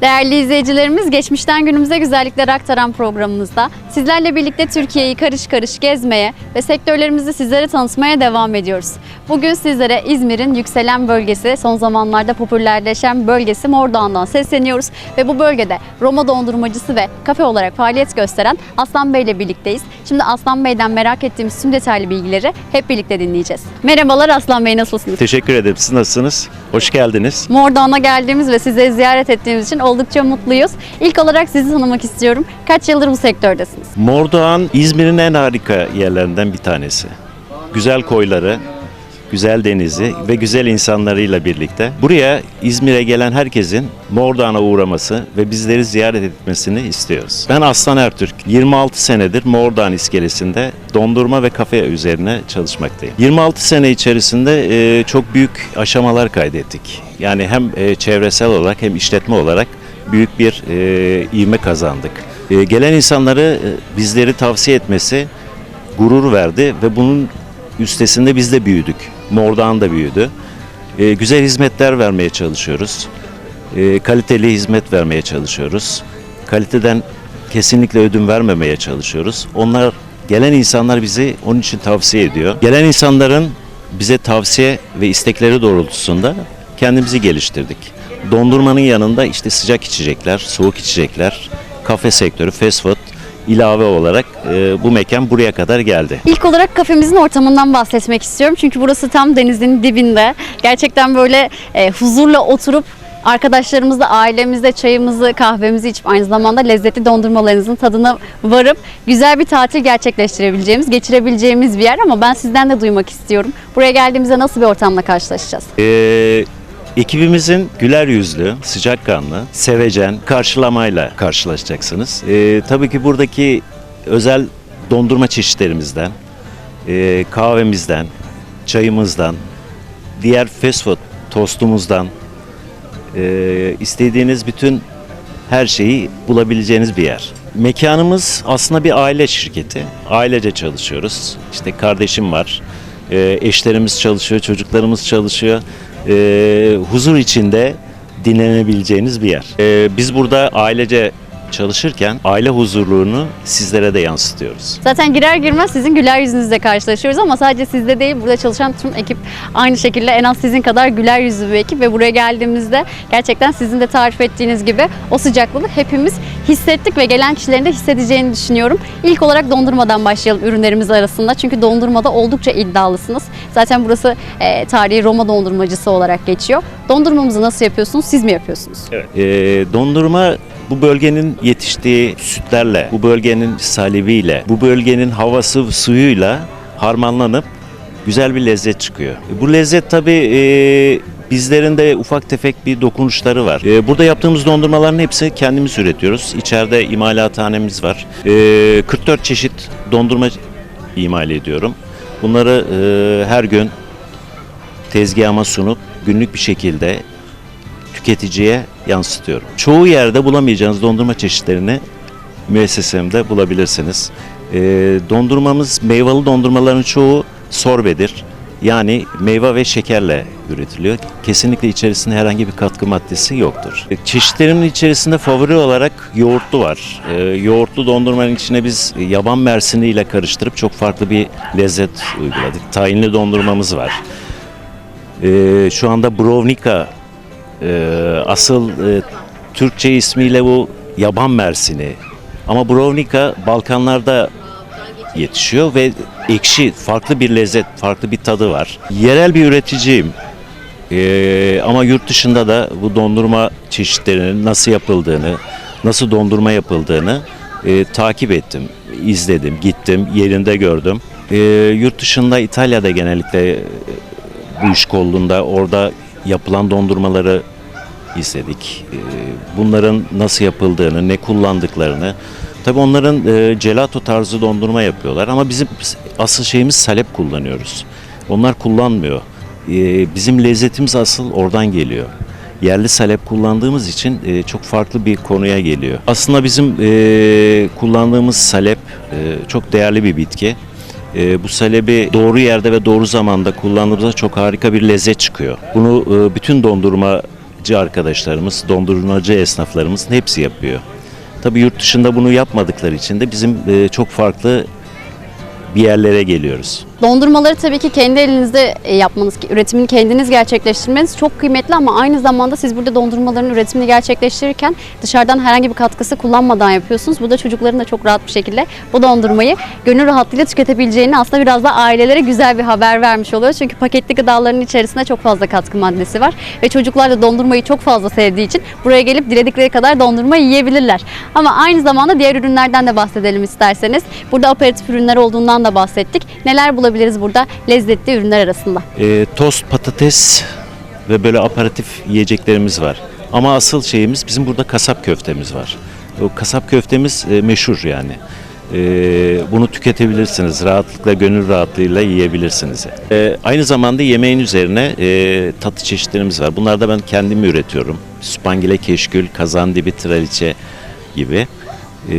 Değerli izleyicilerimiz, geçmişten günümüze güzellikler aktaran programımızda sizlerle birlikte Türkiye'yi karış karış gezmeye ve sektörlerimizi sizlere tanıtmaya devam ediyoruz. Bugün sizlere İzmir'in yükselen bölgesi, son zamanlarda popülerleşen bölgesi Mordoğan'dan sesleniyoruz ve bu bölgede Roma dondurmacısı ve kafe olarak faaliyet gösteren Aslan Bey ile birlikteyiz. Şimdi Aslan Bey'den merak ettiğimiz tüm detaylı bilgileri hep birlikte dinleyeceğiz. Merhabalar Aslan Bey, nasılsınız? Teşekkür ederim. Siz nasılsınız? Hoş geldiniz. Mordoğan'a geldiğimiz ve sizi ziyaret ettiğimiz için oldukça mutluyuz. İlk olarak sizi tanımak istiyorum. Kaç yıldır bu sektördesiniz? Mordoğan İzmir'in en harika yerlerinden bir tanesi. Güzel koyları, güzel denizi ve güzel insanlarıyla birlikte buraya İzmir'e gelen herkesin Mordoğan'a uğraması ve bizleri ziyaret etmesini istiyoruz. Ben Aslan Ertürk. 26 senedir Mordoğan iskelesinde dondurma ve kafe üzerine çalışmaktayım. 26 sene içerisinde e, çok büyük aşamalar kaydettik. Yani hem e, çevresel olarak hem işletme olarak büyük bir e, ivme kazandık. Gelen insanları bizleri tavsiye etmesi gurur verdi ve bunun üstesinde biz de büyüdük. Mordoğan da büyüdü. E, güzel hizmetler vermeye çalışıyoruz. E, kaliteli hizmet vermeye çalışıyoruz. Kaliteden kesinlikle ödün vermemeye çalışıyoruz. Onlar gelen insanlar bizi onun için tavsiye ediyor. Gelen insanların bize tavsiye ve istekleri doğrultusunda kendimizi geliştirdik. Dondurmanın yanında işte sıcak içecekler, soğuk içecekler, kafe sektörü, fast food ilave olarak e, bu mekan buraya kadar geldi. İlk olarak kafemizin ortamından bahsetmek istiyorum. Çünkü burası tam denizin dibinde. Gerçekten böyle e, huzurla oturup arkadaşlarımızla, ailemizle çayımızı, kahvemizi içip aynı zamanda lezzetli dondurmalarınızın tadına varıp güzel bir tatil gerçekleştirebileceğimiz, geçirebileceğimiz bir yer ama ben sizden de duymak istiyorum. Buraya geldiğimizde nasıl bir ortamla karşılaşacağız? Ee, ekibimizin güler yüzlü, sıcakkanlı, sevecen karşılamayla karşılaşacaksınız. Ee, tabii ki buradaki özel dondurma çeşitlerimizden, e, kahvemizden, çayımızdan, diğer fast food tostumuzdan, e, istediğiniz bütün her şeyi bulabileceğiniz bir yer. Mekanımız aslında bir aile şirketi. Ailece çalışıyoruz. İşte kardeşim var, e, eşlerimiz çalışıyor, çocuklarımız çalışıyor. E, huzur içinde dinlenebileceğiniz bir yer. E, biz burada ailece çalışırken aile huzurluğunu sizlere de yansıtıyoruz. Zaten girer girmez sizin güler yüzünüzle karşılaşıyoruz ama sadece sizde değil burada çalışan tüm ekip aynı şekilde en az sizin kadar güler yüzlü bir ekip ve buraya geldiğimizde gerçekten sizin de tarif ettiğiniz gibi o sıcaklığı hepimiz hissettik ve gelen kişilerin de hissedeceğini düşünüyorum. İlk olarak dondurmadan başlayalım ürünlerimiz arasında çünkü dondurmada oldukça iddialısınız. Zaten burası e, tarihi Roma dondurmacısı olarak geçiyor. Dondurmamızı nasıl yapıyorsunuz? Siz mi yapıyorsunuz? Ee, dondurma bu bölgenin yetiştiği sütlerle, bu bölgenin salibiyle, bu bölgenin havası suyuyla harmanlanıp güzel bir lezzet çıkıyor. E, Bu lezzet tabii e, bizlerin de ufak tefek bir dokunuşları var. E, burada yaptığımız dondurmaların hepsi kendimiz üretiyoruz. İçeride imalathanemiz var. E, 44 çeşit dondurma imal ediyorum. Bunları e, her gün tezgahıma sunup günlük bir şekilde tüketiciye yansıtıyorum. Çoğu yerde bulamayacağınız dondurma çeşitlerini müessesemde bulabilirsiniz. Ee, dondurmamız, meyveli dondurmaların çoğu sorbedir. Yani meyve ve şekerle üretiliyor. Kesinlikle içerisinde herhangi bir katkı maddesi yoktur. E, Çeşitlerimin içerisinde favori olarak yoğurtlu var. Ee, yoğurtlu dondurmanın içine biz yaban mersini ile karıştırıp çok farklı bir lezzet uyguladık. Tahinli dondurmamız var. Ee, şu anda Brovnika ee, asıl e, Türkçe ismiyle bu yaban mersini. Ama Brovnika Balkanlarda yetişiyor ve ekşi, farklı bir lezzet, farklı bir tadı var. Yerel bir üreticiyim. Ee, ama yurt dışında da bu dondurma çeşitlerinin nasıl yapıldığını, nasıl dondurma yapıldığını e, takip ettim, izledim, gittim, yerinde gördüm. Ee, yurt dışında İtalya'da genellikle e, bu iş kolunda orada yapılan dondurmaları izledik. Ee, Bunların nasıl yapıldığını, ne kullandıklarını. Tabii onların e, gelato tarzı dondurma yapıyorlar ama bizim asıl şeyimiz salep kullanıyoruz. Onlar kullanmıyor. Ee, Bizim lezzetimiz asıl oradan geliyor. Yerli salep kullandığımız için e, çok farklı bir konuya geliyor. Aslında bizim e, kullandığımız salep çok değerli bir bitki. E, bu salebi doğru yerde ve doğru zamanda kullandığımızda çok harika bir lezzet çıkıyor. Bunu e, bütün dondurma dondurmacı arkadaşlarımız, dondurmacı esnaflarımızın hepsi yapıyor. Tabii yurt dışında bunu yapmadıkları için de bizim e, çok farklı bir yerlere geliyoruz. Dondurmaları tabii ki kendi elinizde e, yapmanız, üretimini kendiniz gerçekleştirmeniz çok kıymetli ama aynı zamanda siz burada dondurmaların üretimini gerçekleştirirken dışarıdan herhangi bir katkısı kullanmadan yapıyorsunuz. Bu da çocukların da çok rahat bir şekilde bu dondurmayı gönül rahatlığıyla tüketebileceğini aslında biraz da ailelere güzel bir haber vermiş oluyor. Çünkü paketli gıdaların içerisinde çok fazla katkı maddesi var ve çocuklar da dondurmayı çok fazla sevdiği için buraya gelip diledikleri kadar dondurma yiyebilirler. Ama aynı zamanda diğer ürünlerden de bahsedelim isterseniz. Burada aperatif ürünler olduğundan da bahsettik. Neler bulabiliriz burada lezzetli ürünler arasında? E, tost, patates ve böyle aparatif yiyeceklerimiz var. Ama asıl şeyimiz bizim burada kasap köftemiz var. O kasap köftemiz e, meşhur yani. E, bunu tüketebilirsiniz. Rahatlıkla, gönül rahatlığıyla yiyebilirsiniz. E, aynı zamanda yemeğin üzerine e, tatlı çeşitlerimiz var. Bunları da ben kendim üretiyorum. Spangile, keşkül, kazandibi, traliçe gibi. E,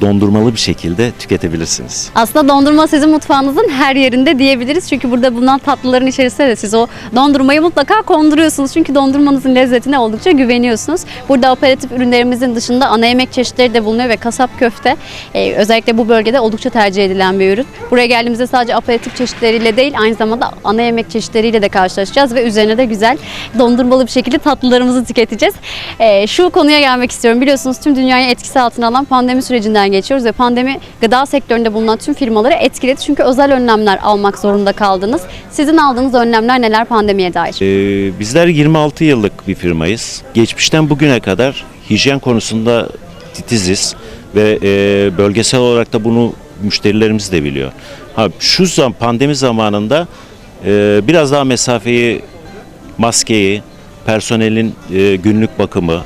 dondurmalı bir şekilde tüketebilirsiniz. Aslında dondurma sizin mutfağınızın her yerinde diyebiliriz. Çünkü burada bulunan tatlıların içerisinde de siz o dondurmayı mutlaka konduruyorsunuz. Çünkü dondurmanızın lezzetine oldukça güveniyorsunuz. Burada aperatif ürünlerimizin dışında ana yemek çeşitleri de bulunuyor ve kasap köfte e, özellikle bu bölgede oldukça tercih edilen bir ürün. Buraya geldiğimizde sadece aperatif çeşitleriyle değil aynı zamanda ana yemek çeşitleriyle de karşılaşacağız ve üzerine de güzel dondurmalı bir şekilde tatlılarımızı tüketeceğiz. E, şu konuya gelmek istiyorum. Biliyorsunuz tüm dünyayı etkisi altına alan pandemi sürecinden geçiyoruz ve pandemi gıda sektöründe bulunan tüm firmaları etkiledi. Çünkü özel önlemler almak zorunda kaldınız. Sizin aldığınız önlemler neler pandemiye dair? Ee, bizler 26 yıllık bir firmayız. Geçmişten bugüne kadar hijyen konusunda titiziz ve e, bölgesel olarak da bunu müşterilerimiz de biliyor. Ha şu zaman pandemi zamanında e, biraz daha mesafeyi, maskeyi, personelin e, günlük bakımı,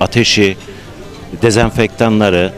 ateşi, dezenfektanları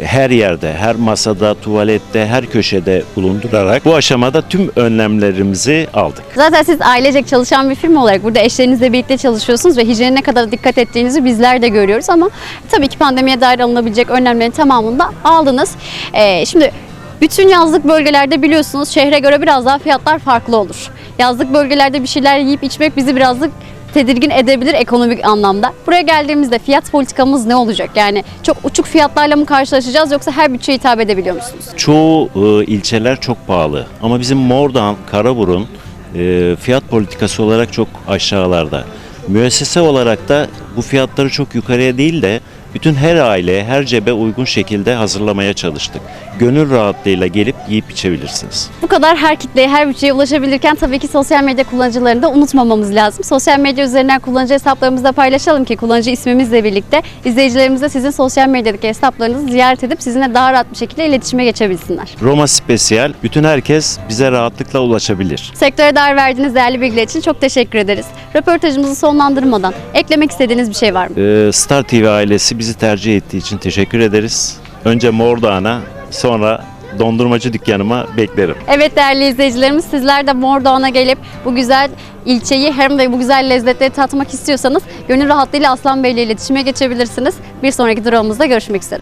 her yerde, her masada, tuvalette, her köşede bulundurarak bu aşamada tüm önlemlerimizi aldık. Zaten siz ailecek çalışan bir firma olarak burada eşlerinizle birlikte çalışıyorsunuz ve hijyene ne kadar dikkat ettiğinizi bizler de görüyoruz ama tabii ki pandemiye dair alınabilecek önlemlerin tamamını da aldınız. Ee, şimdi bütün yazlık bölgelerde biliyorsunuz şehre göre biraz daha fiyatlar farklı olur. Yazlık bölgelerde bir şeyler yiyip içmek bizi birazcık tedirgin edebilir ekonomik anlamda. Buraya geldiğimizde fiyat politikamız ne olacak? Yani çok uçuk fiyatlarla mı karşılaşacağız yoksa her bütçeye hitap edebiliyor musunuz? Çoğu e, ilçeler çok pahalı ama bizim Mordan, Karaburun e, fiyat politikası olarak çok aşağılarda. Müessese olarak da bu fiyatları çok yukarıya değil de bütün her aileye, her cebe uygun şekilde hazırlamaya çalıştık. Gönül rahatlığıyla gelip yiyip içebilirsiniz. Bu kadar her kitleye, her bütçeye ulaşabilirken tabii ki sosyal medya kullanıcılarını da unutmamamız lazım. Sosyal medya üzerinden kullanıcı hesaplarımızda paylaşalım ki kullanıcı ismimizle birlikte izleyicilerimiz de sizin sosyal medyadaki hesaplarınızı ziyaret edip sizinle daha rahat bir şekilde iletişime geçebilsinler. Roma Spesiyal, bütün herkes bize rahatlıkla ulaşabilir. Sektöre dair verdiğiniz değerli bilgiler için çok teşekkür ederiz. Röportajımızı sonlandırmadan eklemek istediğiniz bir şey var mı? E, Star TV ailesi bizi tercih ettiği için teşekkür ederiz. Önce Mordoğan'a, sonra dondurmacı dükkanıma beklerim. Evet değerli izleyicilerimiz sizler de Mordoğan'a gelip bu güzel ilçeyi hem de bu güzel lezzetleri tatmak istiyorsanız gönül rahatlığıyla Aslan Bey ile iletişime geçebilirsiniz. Bir sonraki durağımızda görüşmek üzere.